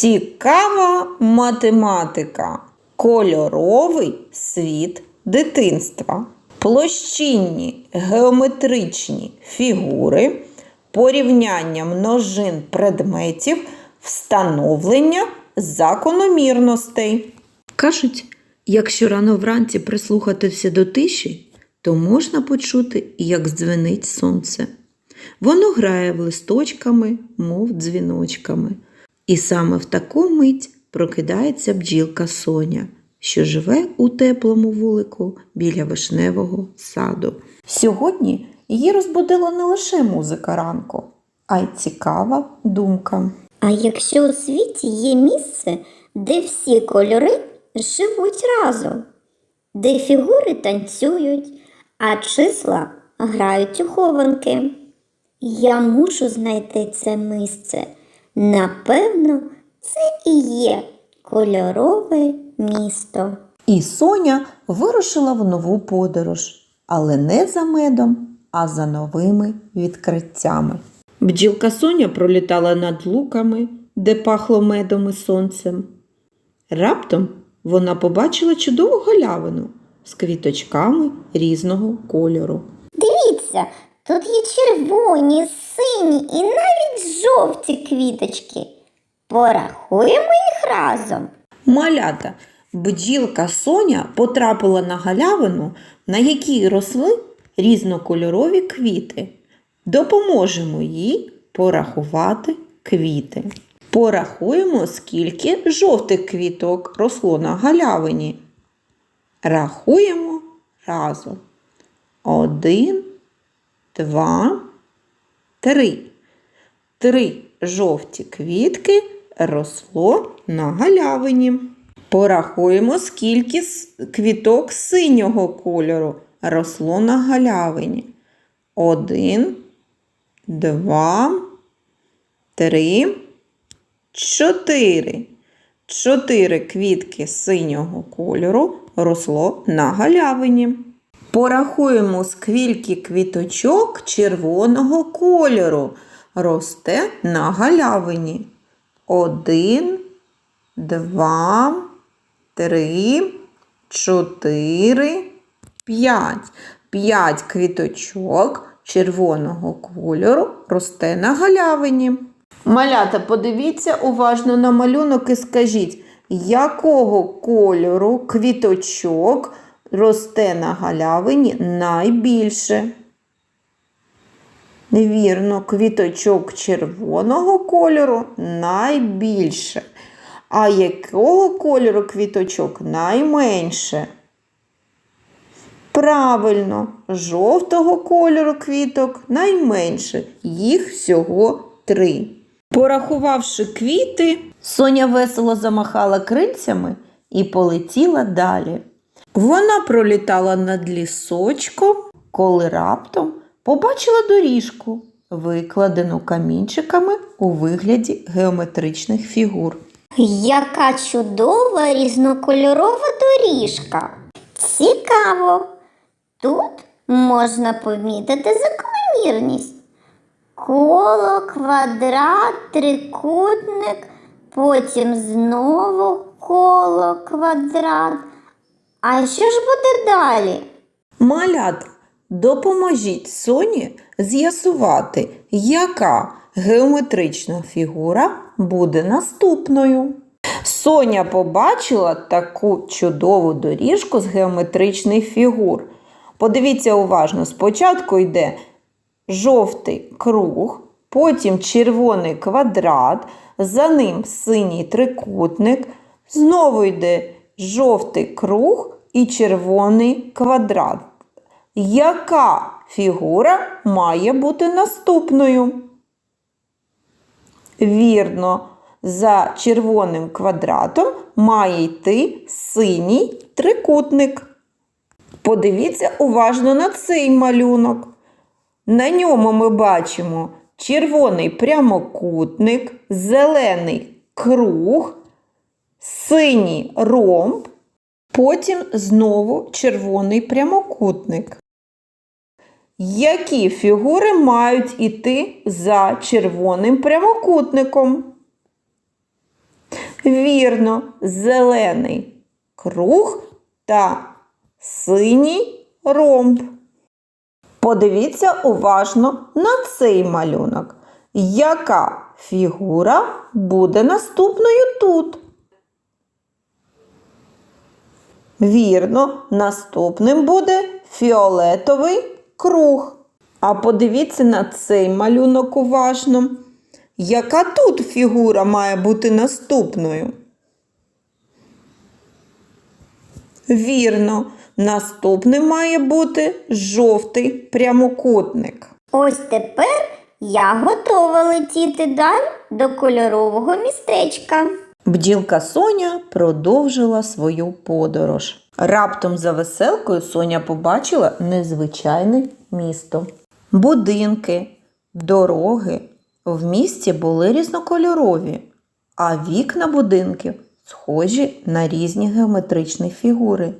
Цікава математика. Кольоровий світ дитинства. Площинні геометричні фігури, порівняння множин предметів, встановлення закономірностей. Кажуть, якщо рано вранці прислухатися до тиші, то можна почути, як дзвенить сонце. Воно грає в листочками, мов дзвіночками. І саме в таку мить прокидається бджілка Соня, що живе у теплому вулику біля вишневого саду. Сьогодні її розбудила не лише музика ранку, а й цікава думка. А якщо у світі є місце, де всі кольори живуть разом, де фігури танцюють, а числа грають у хованки, я мушу знайти це місце. Напевно, це і є кольорове місто. І Соня вирушила в нову подорож, але не за медом, а за новими відкриттями. Бджілка Соня пролітала над луками, де пахло медом і сонцем. Раптом вона побачила чудову галявину з квіточками різного кольору. Дивіться, тут є червоні, сині і навіть жовті квіточки. Порахуємо їх разом. Малята, бджілка Соня потрапила на галявину, на якій росли різнокольорові квіти. Допоможемо їй порахувати квіти. Порахуємо, скільки жовтих квіток росло на галявині. Рахуємо разом. Один, два, три. Три жовті квітки росло на галявині. Порахуємо, скільки квіток синього кольору росло на галявині. Один, два, три, чотири. Чотири квітки синього кольору росло на галявині. Порахуємо, скільки квіточок червоного кольору росте на галявині. Один, два, три, чотири, п'ять. П'ять квіточок червоного кольору росте на галявині. Малята, подивіться уважно на малюнок і скажіть, якого кольору квіточок росте на галявині найбільше? Вірно, квіточок червоного кольору найбільше. А якого кольору квіточок найменше? Правильно, жовтого кольору квіток найменше. Їх всього три. Порахувавши квіти, Соня весело замахала крильцями і полетіла далі. Вона пролітала над лісочком, коли раптом побачила доріжку, викладену камінчиками у вигляді геометричних фігур. Яка чудова різнокольорова доріжка. Цікаво. Тут можна помітити закономірність. Коло, квадрат, трикутник, потім знову коло, квадрат. А що ж буде далі? Малята, допоможіть Соні з'ясувати, яка геометрична фігура буде наступною. Соня побачила таку чудову доріжку з геометричних фігур. Подивіться уважно, спочатку йде жовтий круг, потім червоний квадрат, за ним синій трикутник, знову йде жовтий круг і червоний квадрат. Яка фігура має бути наступною? Вірно, за червоним квадратом має йти синій трикутник. Подивіться уважно на цей малюнок. На ньому ми бачимо червоний прямокутник, зелений круг, синій ромб, потім знову червоний прямокутник. Які фігури мають іти за червоним прямокутником? Вірно, зелений круг та синій ромб. Подивіться уважно на цей малюнок. Яка фігура буде наступною тут? Вірно, наступним буде фіолетовий круг. А подивіться на цей малюнок уважно. Яка тут фігура має бути наступною? Вірно, наступним має бути жовтий прямокутник. Ось тепер я готова летіти далі до кольорового містечка. Бділка Соня продовжила свою подорож. Раптом за веселкою Соня побачила незвичайне місто. Будинки, дороги в місті були різнокольорові, а вікна будинків схожі на різні геометричні фігури.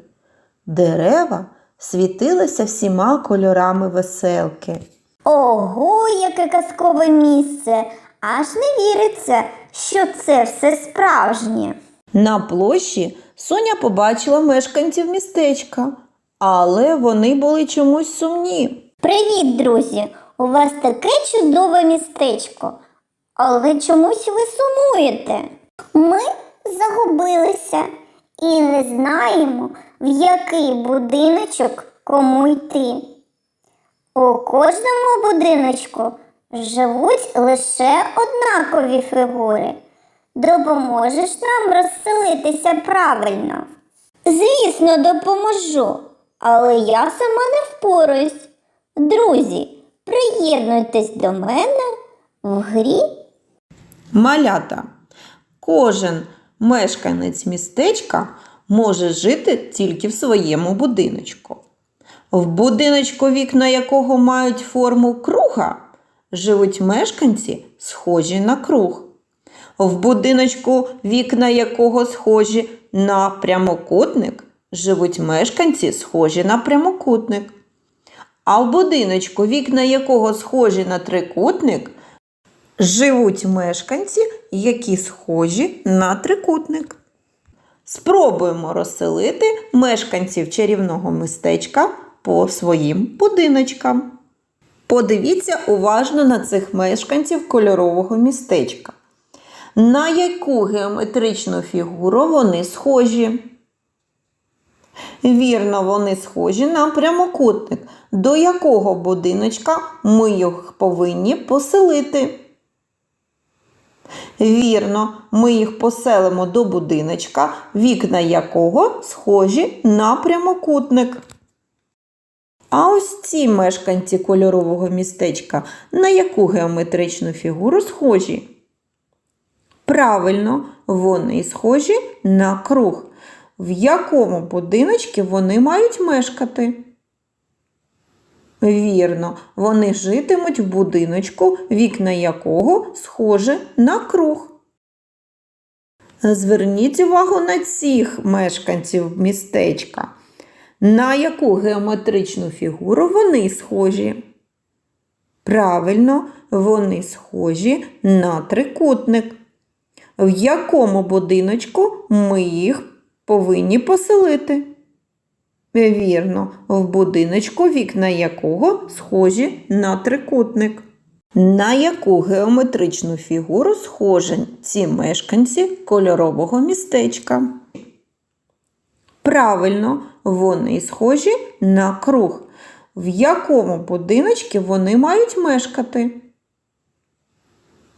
Дерева світилися всіма кольорами веселки. Ого, яке казкове місце! Аж не віриться, що це все справжнє. На площі Соня побачила мешканців містечка, але вони були чомусь сумні. Привіт, друзі! У вас таке чудове містечко. Але чомусь ви сумуєте. Ми загубилися і не знаємо, в який будиночок кому йти. У кожному будиночку живуть лише однакові фігури. Допоможеш нам розселитися правильно? Звісно, допоможу, але я сама не впораюсь. Друзі, приєднуйтесь до мене в грі. Малята. Кожен мешканець містечка може жити тільки в своєму будиночку. В будиночку, вікна якого мають форму круга, живуть мешканці, схожі на круг. В будиночку, вікна якого схожі на прямокутник, живуть мешканці, схожі на прямокутник. А в будиночку, вікна якого схожі на трикутник, живуть мешканці, які схожі на трикутник. Спробуємо розселити мешканців чарівного містечка по своїм будиночкам. Подивіться уважно на цих мешканців кольорового містечка. На яку геометричну фігуру вони схожі? Вірно, вони схожі на прямокутник. До якого будиночка ми їх повинні поселити? Вірно, ми їх поселимо до будиночка, вікна якого схожі на прямокутник. А ось ці мешканці кольорового містечка на яку геометричну фігуру схожі? Правильно, вони схожі на круг. В якому будиночку вони мають мешкати? Вірно, вони житимуть в будиночку, вікна якого схоже на круг. Зверніть увагу на цих мешканців містечка. На яку геометричну фігуру вони схожі? Правильно, вони схожі на трикутник. В якому будиночку ми їх повинні поселити? Вірно, в будиночку, вікна якого схожі на трикутник. На яку геометричну фігуру схожі ці мешканці кольорового містечка? Правильно, вони схожі на круг. В якому будиночку вони мають мешкати?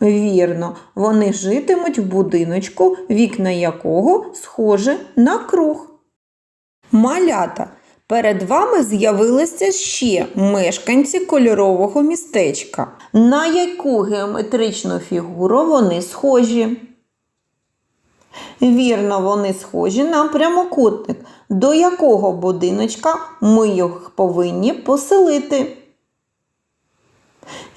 Вірно, вони житимуть в будиночку, вікна якого схоже на круг. Малята, перед вами з'явилися ще мешканці кольорового містечка. На яку геометричну фігуру вони схожі? Вірно, вони схожі на прямокутник. До якого будиночка ми їх повинні поселити?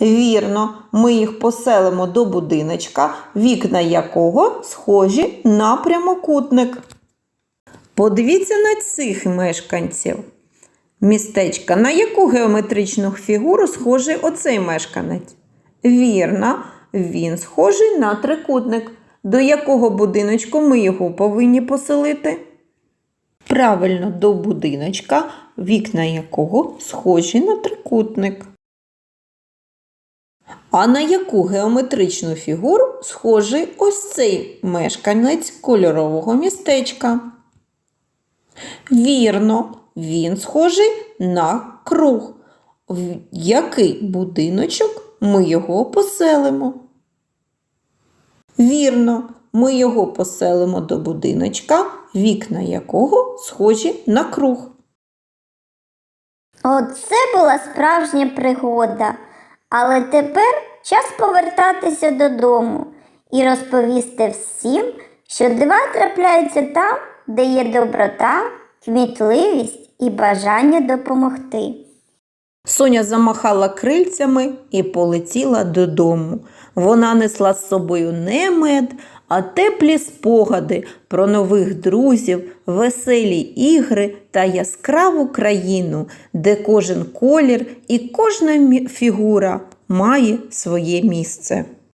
Вірно, ми їх поселимо до будиночка, вікна якого схожі на прямокутник. Подивіться на цих мешканців. Містечка, на яку геометричну фігуру схожий оцей мешканець? Вірно, він схожий на трикутник. До якого будиночку ми його повинні поселити? Правильно, до будиночка, вікна якого схожі на трикутник. А на яку геометричну фігуру схожий ось цей мешканець кольорового містечка? Вірно, він схожий на круг. В який будиночок ми його поселимо? Вірно, ми його поселимо до будиночка, вікна якого схожі на круг. Оце була справжня пригода. Але тепер час повертатися додому і розповісти всім, що дива трапляються там, де є доброта, кмітливість і бажання допомогти. Соня замахала крильцями і полетіла додому. Вона несла з собою не мед, а теплі спогади про нових друзів, веселі ігри та яскраву країну, де кожен колір і кожна фігура має своє місце.